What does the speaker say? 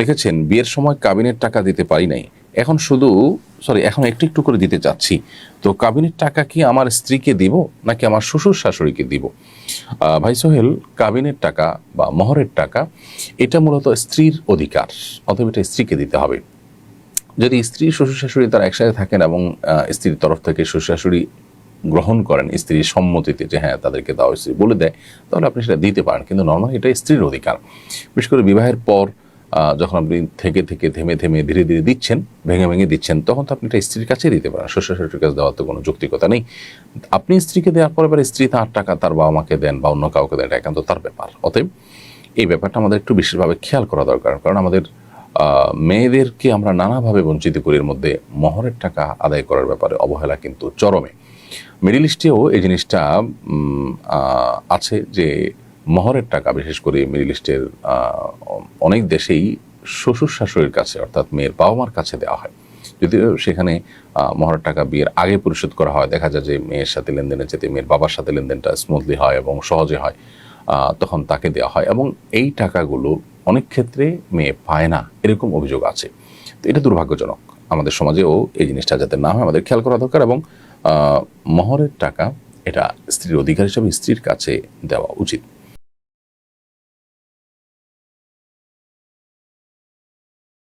লিখেছেন বিয়ের সময় কাবিনের টাকা দিতে পারি নাই। এখন শুধু সরি এখন একটু একটু করে দিতে চাচ্ছি। তো কাবিনের টাকা কি আমার স্ত্রীকে দিব, নাকি আমার শ্বশুর শাশুড়িকে দিব? ভাই সোহেল কাবিনের টাকা বা মহরের টাকা, এটা মূলত স্ত্রীর অধিকার অথবা এটা স্ত্রীকে দিতে হবে। যদি স্ত্রী, শ্বশুর শাশুড়ি তারা একসাথে থাকেন এবং স্ত্রীর তরফ থেকে শ্বশুর শাশুড়ি গ্রহণ করেন, স্ত্রীর সম্মতিতে যে হ্যাঁ তাদেরকে দাও স্ত্রী বলে দেয়, তাহলে আপনি সেটা দিতে পারেন। কিন্তু নর্মালি এটা স্ত্রীর অধিকার। বিশেষ করে বিবাহের পর যখন আপনি থেকে থেকে থেমে থেমে ধীরে ধীরে দিচ্ছেন, ভেঙে ভেঙে দিচ্ছেন, তখন তো আপনি এটা স্ত্রীর কাছে দিতে পারেন। শ্বশুর শাশুড়ির কাছে দেওয়ার তো কোনো যৌক্তিকতা নেই। আপনি স্ত্রীকে দেওয়ার পরে এবার স্ত্রী তার টাকা তার বাবা মাকে দেন বা অন্য কাউকে দেন, এটা একান্ত তার ব্যাপার। অতএব এই ব্যাপারটা আমাদের একটু বিশেষভাবে খেয়াল করা দরকার, কারণ আমাদের মেয়েদেরকে আমরা নানাভাবে বঞ্চিত করি এর মধ্যে মহরের টাকা আদায় করার ব্যাপারে অবহেলা কিন্তু চরমে। মিডিল ইস্টেও এই জিনিসটা আছে যে মহরের টাকা, বিশেষ করে মিডিল ইস্টের অনেক দেশেই শ্বশুর শাশুড়ির কাছে, অর্থাৎ মেয়ের বাবা মার কাছে দেওয়া হয়। যদিও সেখানে মহরের টাকা বিয়ের আগে পরিশোধ করা হয়। দেখা যায় যে মেয়ের সাথে লেনদেনের যেতে মেয়ের বাবার সাথে লেনদেনটা স্মুথলি হয় এবং সহজে হয় তখন তাকে দেওয়া হয় এবং এই টাকাগুলো অনেক ক্ষেত্রে মেয়ে পায় না, এরকম অভিযোগ আছে। তো এটা দুর্ভাগ্যজনক আমাদের সমাজেও এই জিনিসটা যাতে না হয়, আমাদের খেয়াল করা দরকার এবং মহরের টাকা এটা স্ত্রীর অধিকার হিসাবে স্ত্রীর কাছে দেওয়া উচিত।